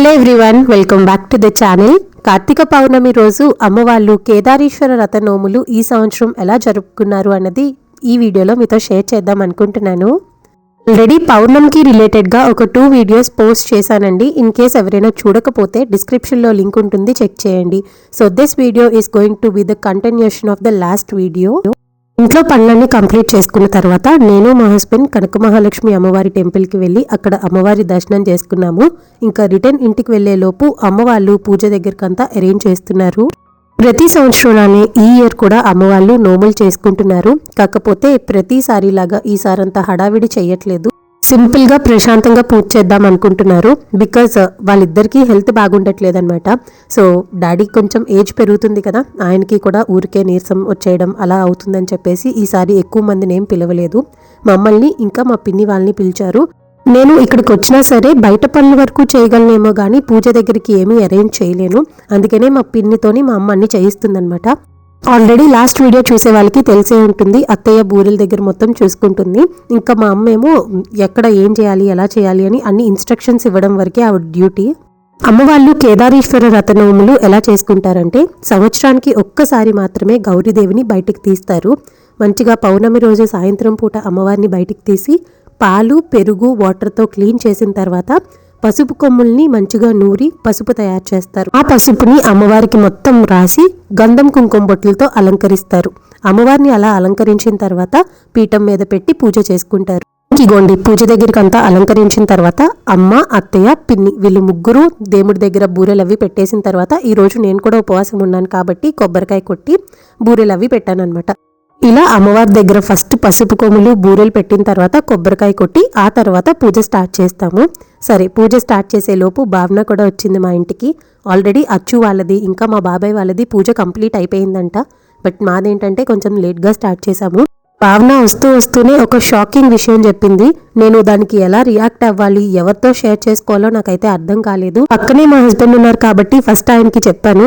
Hello everyone welcome back to the channel Kartika Pournami రోజు అమ్మవాళ్ళు కేదారేశ్వర రథ నోములు ఈ సంవత్సరం ఎలా జరుపుకున్నారు అన్నది ఈ వీడియోలో మీతో షేర్ చేద్దాం అనుకుంటున్నాను. ఆల్రెడీ పౌర్ణమికి రిలేటెడ్గా ఒక టూ వీడియోస్ పోస్ట్ చేశానండి. ఇన్ కేస్ ఎవరైనా చూడకపోతే డిస్క్రిప్షన్లో లింక్ ఉంటుంది చెక్ చేయండి. So this video is going to be the continuation of the last video ఇంట్లో పనులన్నీ కంప్లీట్ చేసుకున్న తర్వాత నేను మా హస్బెండ్ కనక మహాలక్ష్మి అమ్మవారి టెంపుల్కి వెళ్ళి అక్కడ అమ్మవారి దర్శనం చేసుకున్నాము. ఇంకా రిటర్న్ ఇంటికి వెళ్ళేలోపు అమ్మవాళ్ళు పూజ దగ్గరకంతా అరేంజ్ చేస్తున్నారు. ప్రతి సంవత్సరంలోనే ఈ ఇయర్ కూడా అమ్మవాళ్ళు నోములు చేసుకుంటున్నారు. కాకపోతే ప్రతిసారి లాగా ఈసారంతా హడావిడి చేయట్లేదు. సింపుల్గా ప్రశాంతంగా పూజ చేద్దాం అనుకుంటున్నారు. బికాజ్ uh, వాళ్ళిద్దరికీ హెల్త్ బాగుండట్లేదనమాట సో డాడీ కొంచెం ఏజ్ పెరుగుతుంది కదా ఆయనకి కూడా ఊరికే నీరసం వచ్చేయడం అలా అవుతుందని చెప్పేసి ఈసారి ఎక్కువ మందిని ఏం పిలవలేదు. మమ్మల్ని ఇంకా మా పిన్ని వాళ్ళని పిలిచారు. నేను ఇక్కడికి వచ్చినా సరే బయట పనుల వరకు చేయగలనేమో కానీ పూజ దగ్గరికి ఏమీ అరేంజ్ చేయలేను. అందుకనే మా పిన్నితోని మా అమ్మ అన్ని చేయిస్తుందనమాట ఆల్రెడీ లాస్ట్ వీడియో చూసే వాళ్ళకి తెలిసే ఉంటుంది. అత్తయ్య బూరెల దగ్గర మొత్తం చూసుకుంటుంది. ఇంకా మా అమ్మ ఏమో ఎక్కడ ఏం చేయాలి ఎలా చేయాలి అని అన్ని ఇన్స్ట్రక్షన్స్ ఇవ్వడం వరకే ఆవిడ డ్యూటీ అమ్మవాళ్ళు కేదారీశ్వర రతనోములు ఎలా చేసుకుంటారంటే సంవత్సరానికి ఒక్కసారి మాత్రమే గౌరీదేవిని బయటికి తీస్తారు. మంచిగా పౌర్ణమి రోజు సాయంత్రం పూట అమ్మవారిని బయటికి తీసి పాలు పెరుగు వాటర్తో క్లీన్ చేసిన తర్వాత పసుపు కొమ్ముల్ని మంచిగా నూరి పసుపు తయారు చేస్తారు. ఆ పసుపుని అమ్మవారికి మొత్తం రాసి గంధం కుంకుమ బొట్లతో అలంకరిస్తారు. అమ్మవారిని అలా అలంకరించిన తర్వాత పీఠం మీద పెట్టి పూజ చేసుకుంటారు. ఇగోండి పూజ దగ్గరికి అంతా అలంకరించిన తర్వాత అమ్మ అత్తయ్య పిన్ని వీళ్ళు ముగ్గురు దేవుడి దగ్గర బూరెలు అవి పెట్టేసిన తర్వాత ఈ రోజు నేను కూడా ఉపవాసం ఉన్నాను కాబట్టి కొబ్బరికాయ కొట్టి బూరెలు అవి పెట్టాను అనమాట ఇలా అమ్మవారి దగ్గర ఫస్ట్ పసుపు కొమ్ములు బూరెలు పెట్టిన తర్వాత కొబ్బరికాయ కొట్టి ఆ తర్వాత పూజ స్టార్ట్ చేస్తాము. సరే పూజ స్టార్ట్ చేసేలోపు భావన కూడా వచ్చింది మా ఇంటికి. ఆల్రెడీ అచ్చు వాళ్ళది ఇంకా మా బాబాయ్ వాళ్ళది పూజ కంప్లీట్ అయిపోయిందంట. బట్ మాదేంటంటే కొంచెం లేట్గా స్టార్ట్ చేశాము. భావన వస్తూ వస్తూనే ఒక షాకింగ్ విషయం చెప్పింది. నేను దానికి ఎలా రియాక్ట్ అవ్వాలి ఎవరితో షేర్ చేసుకోవాలో నాకైతే అర్థం కాలేదు. పక్కనే మా హస్బెండ్ ఉన్నారు కాబట్టి ఫస్ట్ ఆయనకి చెప్పాను.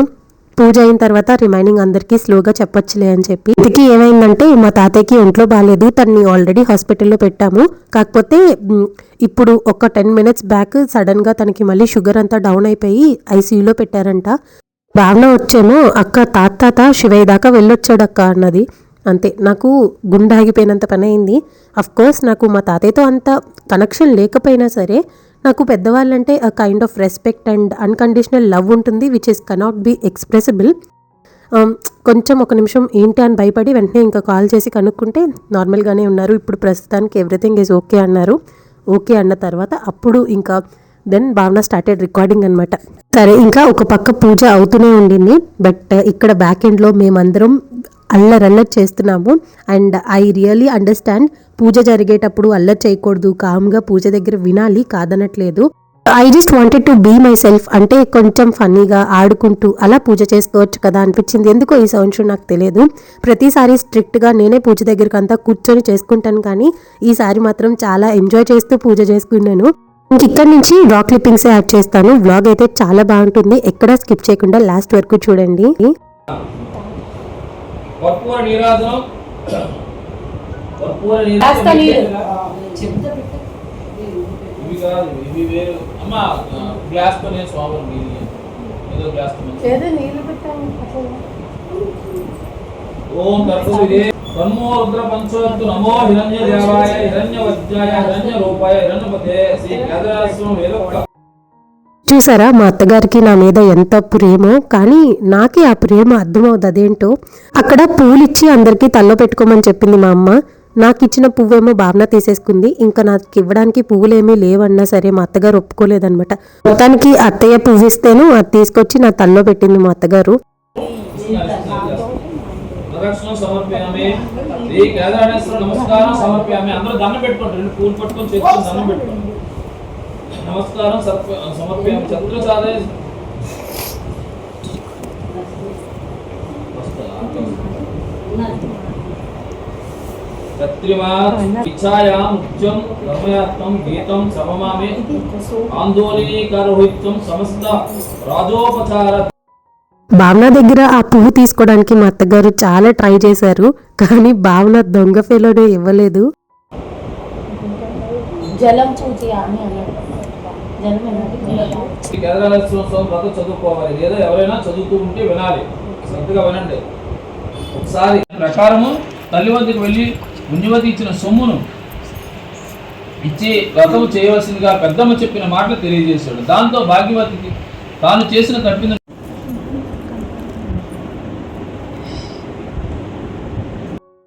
పూజ అయిన తర్వాత రిమైనింగ్ అందరికీ స్లోగా చెప్పొచ్చులే అని చెప్పి ఇంతకీ ఏమైందంటే మా తాతయ్యకి ఒంట్లో బాగాలేదు తన్ని ఆల్రెడీ హాస్పిటల్లో పెట్టాము. కాకపోతే ఇప్పుడు ఒక టెన్ మినిట్స్ బ్యాక్ సడన్గా తనకి మళ్ళీ షుగర్ అంతా డౌన్ అయిపోయి ఐసీయూలో పెట్టారంట. భావన వచ్చేమో అక్క తాత శివయ్య దాకా వెళ్ళొచ్చాడు అక్క అన్నది. అంతే నాకు గుండె ఆగిపోయినంత పని అయింది అఫ్ కోర్స్ నాకు మా తాతయ్యతో అంత కనెక్షన్ లేకపోయినా సరే నాకు పెద్దవాళ్ళంటే a kind of respect and unconditional love ఉంటుంది which is cannot be expressible కొంచెం ఒక నిమిషం ఏంటి అని భయపడి వెంటనే ఇంకా కాల్ చేసి కనుక్కుంటే నార్మల్గానే ఉన్నారు. ఇప్పుడు ప్రస్తుతానికి ఎవ్రీథింగ్ ఈజ్ ఓకే అన్నారు. ఓకే అన్న తర్వాత అప్పుడు ఇంకా దెన్ భావన స్టార్టెడ్ రికార్డింగ్ అనమాట సరే ఇంకా ఒక పక్క పూజ అవుతూనే ఉండింది. బట్ uh, ఇక్కడ బ్యాక్ ఎండ్లో మేమందరం అల్లరల్లర్ చేస్తున్నాము. అండ్ ఐ రియలీ అండర్స్టాండ్ పూజ జరిగేటప్పుడు అల్లరి చేయకూడదు కామ్గా పూజ దగ్గర వినాలి కాదనట్లేదు. I just wanted to be myself అంటే కొంచెం ఫన్నీగా ఆడుకుంటూ అలా పూజ చేసుకోవచ్చు కదా అనిపించింది. ఎందుకో ఈ సంవత్సరం నాకు తెలియదు. ప్రతిసారి స్ట్రిక్ట్గా నేనే పూజ దగ్గరకు అంతా కూర్చొని చేసుకుంటాను కానీ ఈసారి మాత్రం చాలా ఎంజాయ్ చేస్తూ పూజ చేసుకున్నాను. ఇంక ఇక్కడ నుంచి రా క్లిప్పింగ్స్ యాడ్ చేస్తాను. వ్లాగ్ అయితే చాలా బాగుంటుంది. ఎక్కడా స్కిప్ చేయకుండా లాస్ట్ వరకు చూడండి. ఓం పంచోత్తు నమో హిరణ్య దేవాయ హిరణ్య వజ్రాయ హిరణ్య రూపాయ హిరణ్యపతే శ్రీ చూసారా మా అత్తగారికి నా మీద ఎంత ప్రేమో కానీ నాకే ఆ ప్రేమ అర్థమవుతుంది అదేంటో అక్కడ పూలు ఇచ్చి అందరికీ తల్లో పెట్టుకోమని చెప్పింది మా అమ్మ. నాకు ఇచ్చిన పువ్వేమో భావన తీసేసుకుంది. ఇంకా నాకు ఇవ్వడానికి పువ్వులేమీ లేవన్నా సరే మా అత్తగారు ఒప్పుకోలేదనమాట మొత్తానికి అత్తయ్య పువ్వు ఇస్తేను అది తీసుకొచ్చి నా తల్లో పెట్టింది మా అత్తగారు. నమస్కారం సమర్పయామి. గీతం సమమామి. సమస్త రాజోపచార భావన దగ్గర ఆ పువ్వు తీసుకోవడానికి మా అత్తగారు చాలా ట్రై చేశారు కానీ భావన దొంగ ఫేలోనే ఇవ్వలేదు. జలం అని చదువుకోవాలి. లేదా ఎవరైనా చదువుతూ ఉంటే వినాలి. శ్రద్ధగా వినండి. ఒకసారి ప్రకారము తల్లి వద్దకు వెళ్ళి పుణ్యవతి ఇచ్చిన సొమ్మును ఇచ్చి వ్రతము చేయవలసిందిగా పెద్దమ్మ చెప్పిన మాటలు తెలియజేశాడు. దాంతో భాగ్యవతికి తాను చేసిన తప్పిన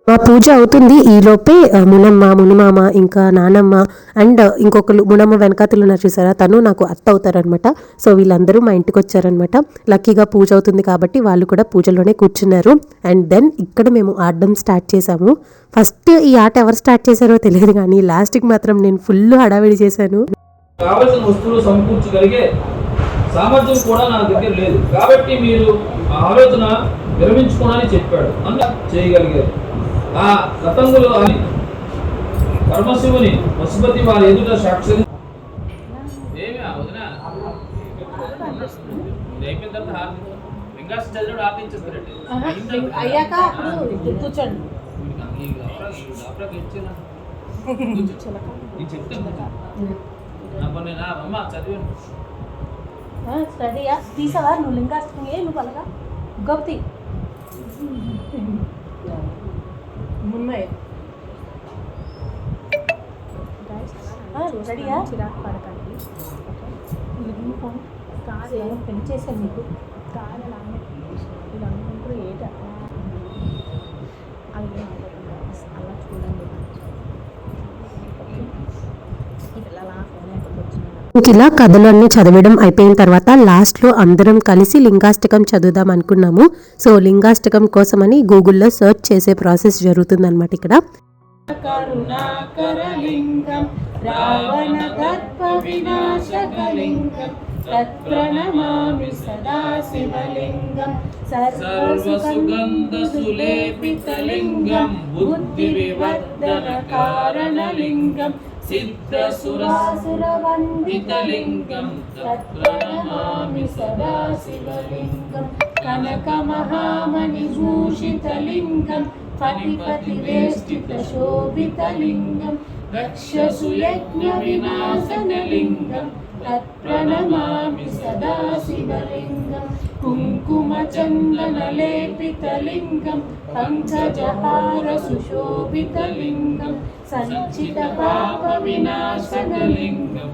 మా పూజ అవుతుంది. ఈలోపే మునమ్మ మునిమామ ఇంకా నానమ్మ అండ్ ఇంకొకరు మునమ్మ వెనకాతలు ఉన్నారు చూసారా? తను నాకు అత్త అవుతారనమాట సో వీళ్ళందరూ మా ఇంటికి వచ్చారనమాట లక్కీగా పూజ అవుతుంది కాబట్టి వాళ్ళు కూడా పూజలోనే కూర్చున్నారు. అండ్ దెన్ ఇక్కడ మేము ఆడడం స్టార్ట్ చేసాము. ఫస్ట్ ఈ ఆట ఎవరు స్టార్ట్ చేశారో తెలియదు కానీ లాస్ట్కి మాత్రం నేను ఫుల్ హడావిడి చేశాను. కావలసిన వస్తువులు సమకూర్చగలిగే సామర్థ్యం కూడా నా దగ్గర లేదు. కాబట్టి మీరు ఆ ఆలోచన విరమించుకోనని చెప్పాడు. అన్న చేయగలిగారు. ఆ తతంగులు అని పరమశివుని పశుపతి వారి ఎదుట సాక్షి ఏమి వదినా? అయిపోయిన తర్వాత హారతి. అయ్యాక అప్పుడు కూర్చోండి. స్టడీయా? తీసావా? నువ్వు లింగాష్టం ఏ? నువ్వు అలాగా? గౌతి మున్నయ్య రెడీయా చిరాకు పడకండి. కాదు. చేశాను మీకు కాదు ఇలా వీళ్ళు అనుకుంటారు ఏంటి అట్లా అవి ఏం అనుకోకుండా అలా చూడండి ఇది అలా ఫోన్ ఎక్కడికి వచ్చినా ఇంక ఇలా కథలన్నీ చదవడం అయిపోయిన తర్వాత లాస్ట్లో అందరం కలిసి లింగాష్టకం చదువుదాం అనుకున్నాము. సో లింగాష్టకం కోసమని గూగుల్లో సెర్చ్ చేసే ప్రాసెస్ జరుగుతుందన్నమాట ఇక్కడ. కరుణాకరలింగం రావణదర్ప వినాశకలింగం తత్ప్రణమామి కారణలింగం సిద్ధసురాసురవందితలింగం తత్ప్రణమామి సదా శివలింగం కనకమహామణిభూషితలింగం ఫణిపతివేష్టిత శోభితలింగం రక్షసు యజ్ఞ వినాశనలింగం తత్ప్రణమామి సదా శివలింగం సంచిత పాప వినాశనలింగం.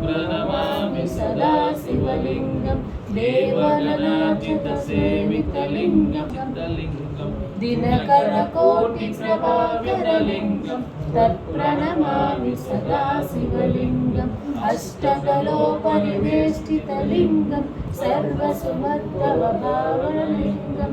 ప్రణమామి సదా శివలింగం. దేవలనాచిత సేవితలింగం. చిత్తలింగం దినకర కోటి ప్రభాకరలింగం. తత్ప్రణమామి సదా శివలింగం. అష్టకలో పరివేష్టితలింగం సర్వసుమద్భవ భావనలింగం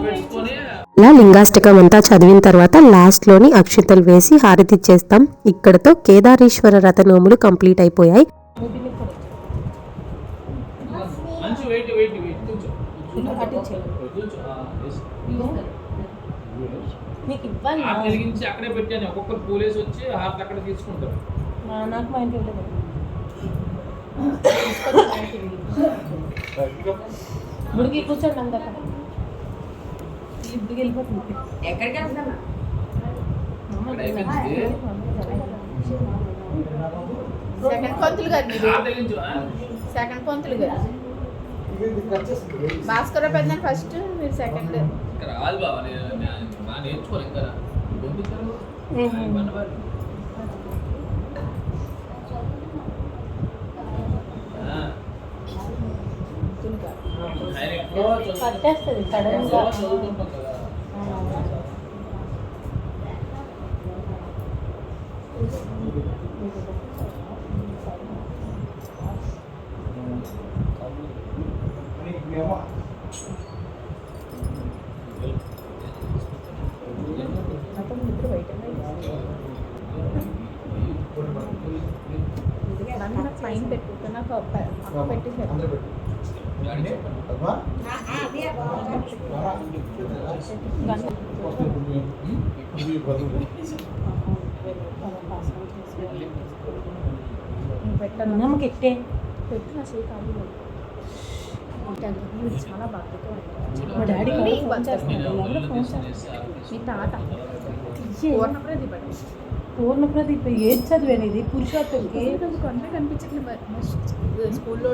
పెట్టుకొని అలా లింగాష్టకం అంతా చదివిన తర్వాత లాస్ట్లోని అక్షితలు వేసి హారతి ఇచ్చేస్తాం. ఇక్కడతో కేదారేశ్వర రథనోములు కంప్లీట్ అయిపోయాయి. నీకు ఇవ్వాలి. హార్ట్ వెలిగించి అక్కడే పెట్టాను ఒక్కొక్కరు పూలేసి వచ్చి హార్ట్ అక్కడ తీసుకుంటారు. మా- నాకు మా ఇంటి గుడికి కూర్చోండి అందక ఇప్పుడు వెళ్ళిపోతుంది ఎక్కడికి వెళ్తున్నా సెకండ్ పంతులు గారు? సెకండ్ పంతులు గారు. భాస్కర్ పెద్ద ఫస్ట్ మీరు సెకండ్. ఇక్కడ రాదు బాబా నేను నేను బాగా నేర్చుకోవాలి ఇంకా పట్టేస్తుంది సడన్గా. పైన పెట్టుకున్నాక పెట్టను. నమ్మకి ఎట్టే పెట్టు నా చేయి కాదు. వీడు చాలా బాధ్యత మా డాడీ ఫోన్ మీ తాత. పూర్ణ ప్రదీప్ ఏది చదివాను ఇది పురుషోత్తంకి స్కూల్లో.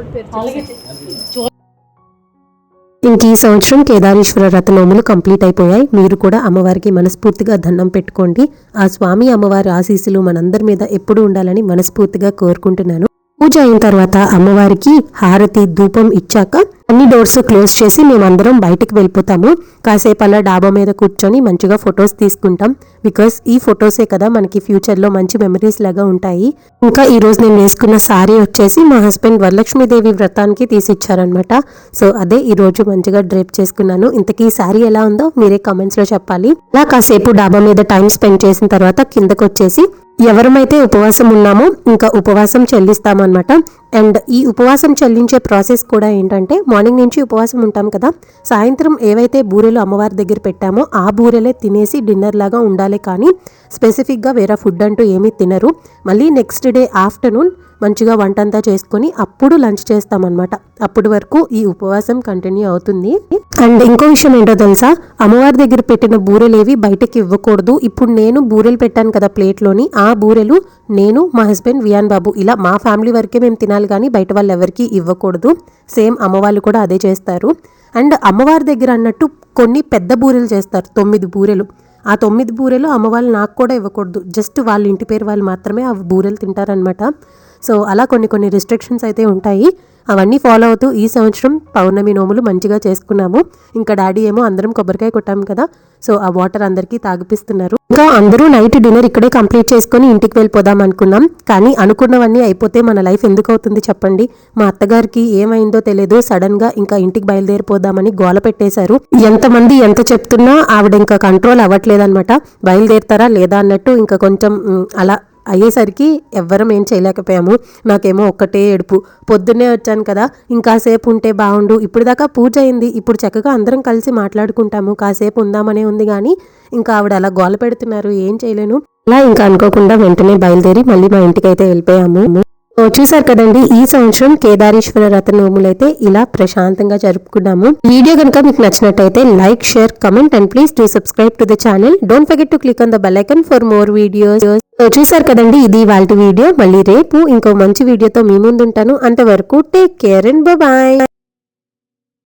ఇంక ఈ సంవత్సరం కేదారేశ్వర రథ నోములు కంప్లీట్ అయిపోయాయి. మీరు కూడా అమ్మవారికి మనస్ఫూర్తిగా దండం పెట్టుకోండి. ఆ స్వామి అమ్మవారి ఆశీస్సులు మనందరి మీద ఎప్పుడు ఉండాలని మనస్ఫూర్తిగా కోరుకుంటున్నాను. పూజ అయిన తర్వాత అమ్మవారికి హారతి ధూపం ఇచ్చాక అన్ని డోర్స్ క్లోజ్ చేసి మేమందరం బయటికి వెళ్ళిపోతాము. కాసేపు అలా డాబా మీద కూర్చొని మంచిగా ఫొటోస్ తీసుకుంటాం. బికాస్ ఈ ఫొటోసే కదా మనకి ఫ్యూచర్లో మంచి మెమరీస్ లాగా ఉంటాయి. ఇంకా ఈ రోజు నేను వేసుకున్న సారీ వచ్చేసి మా హస్బెండ్ వరలక్ష్మీదేవి వ్రతానికి తీసిచ్చారనమాట సో అదే ఈ రోజు మంచిగా డ్రేప్ చేసుకున్నాను. ఇంతకీ ఈ సారీ ఎలా ఉందో మీరే కామెంట్స్లో చెప్పాలి. అలా కాసేపు డాబా మీద టైం స్పెండ్ చేసిన తర్వాత కిందకు వచ్చేసి ఎవరమైతే ఉపవాసం ఉన్నామో ఇంకా ఉపవాసం చెల్లిస్తామన్నమాట. అండ్ ఈ ఉపవాసం చెల్లించే ప్రాసెస్ కూడా ఏంటంటే మార్నింగ్ నుంచి ఉపవాసం ఉంటాం కదా సాయంత్రం ఏవైతే బూరెలు అమ్మవారి దగ్గర పెట్టామో ఆ బూరెలే తినేసి డిన్నర్ లాగా ఉండాలి కానీ స్పెసిఫిక్గా వేరే ఫుడ్ అంటూ ఏమీ తినరు. మళ్ళీ నెక్స్ట్ డే ఆఫ్టర్నూన్ మంచిగా వంట అంతా చేసుకొని అప్పుడు లంచ్ చేస్తామన్నమాట. అప్పటి వరకు ఈ ఉపవాసం కంటిన్యూ అవుతుంది. అండ్ ఇంకో విషయం ఏంటో తెలుసా? అమ్మవారి దగ్గర పెట్టిన బూరెలేవి బయటకి ఇవ్వకూడదు. ఇప్పుడు నేను బూరెలు పెట్టాను కదా ప్లేట్లోని. ఆ బూరెలు నేను మా హస్బెండ్ వియాన్ బాబు ఇలా మా ఫ్యామిలీ వరకే మేము తినాలి కానీ బయట వాళ్ళు ఎవరికి ఇవ్వకూడదు. సేమ్ అమ్మవాళ్ళు కూడా అదే చేస్తారు. అండ్ అమ్మవారి దగ్గర అన్నట్టు కొన్ని పెద్ద బూరెలు చేస్తారు. తొమ్మిది బూరెలు. ఆ తొమ్మిది బూరెలు అమ్మవాళ్ళు నాకు కూడా ఇవ్వకూడదు. జస్ట్ వాళ్ళ ఇంటి పేరు వాళ్ళు మాత్రమే ఆ బూరెలు తింటారనమాట సో అలా కొన్ని కొన్ని రిస్ట్రిక్షన్స్ అయితే ఉంటాయి. అవన్నీ ఫాలో అవుతూ ఈ సంవత్సరం పౌర్ణమి నోములు మంచిగా చేసుకున్నాము. ఇంకా డాడీ ఏమో అందరం కొబ్బరికాయ కొట్టాము కదా. సో ఆ వాటర్ అందరికీ తాగిపిస్తున్నారు. ఇంకా అందరూ నైట్ డిన్నర్ ఇక్కడే కంప్లీట్ చేసుకొని ఇంటికి వెళ్ళిపోదాం అనుకున్నాం. కానీ అనుకున్నవన్నీ అయిపోతే మన లైఫ్ ఎందుకు అవుతుంది చెప్పండి? మా అత్తగారికి ఏమైందో తెలియదు సడన్గా ఇంకా ఇంటికి బయలుదేరిపోదామని గోల పెట్టేశారు. ఎంతమంది ఎంత చెప్తున్నా ఆవిడ ఇంకా కంట్రోల్ అవ్వట్లేదన్నమాట. బయలుదేరుతారా లేదా అన్నట్టు ఇంకా కొంచెం అలా అయ్యేసరికి ఎవ్వరం ఏం చేయలేకపోయాము. నాకేమో ఒక్కటే ఏడుపు. పొద్దున్నే వచ్చాను కదా ఇంకాసేపు ఉంటే బాగుండు ఇప్పుడు దాకా పూజ అయింది. ఇప్పుడు చక్కగా అందరం కలిసి మాట్లాడుకుంటాము. కాసేపు ఉందామనే ఉంది కానీ ఇంకా ఆవిడ అలా గోల పెడుతున్నారు. ఏం చేయలేను. అలా ఇంకా అనుకోకుండా వెంటనే బయలుదేరి మళ్ళీ మా ఇంటికి అయితే వెళ్ళిపోయాము. చూసారు కదండి ఈ సంవత్సరం కేదారేశ్వర రథ అయితే ఇలా ప్రశాంతంగా జరుపుకున్నాము. వీడియో కనుక మీకు నచ్చినట్టయితే like share comment and please do subscribe to the channel. Don't forget to click on the bell icon for more videos చూసారు కదండి ఇది వాళ్ళ వీడియో. మళ్ళీ రేపు ఇంకో మంచి వీడియోతో మీ ముందుంటాను. అంతవరకు టేక్ కేర్ అండ్ బాయ్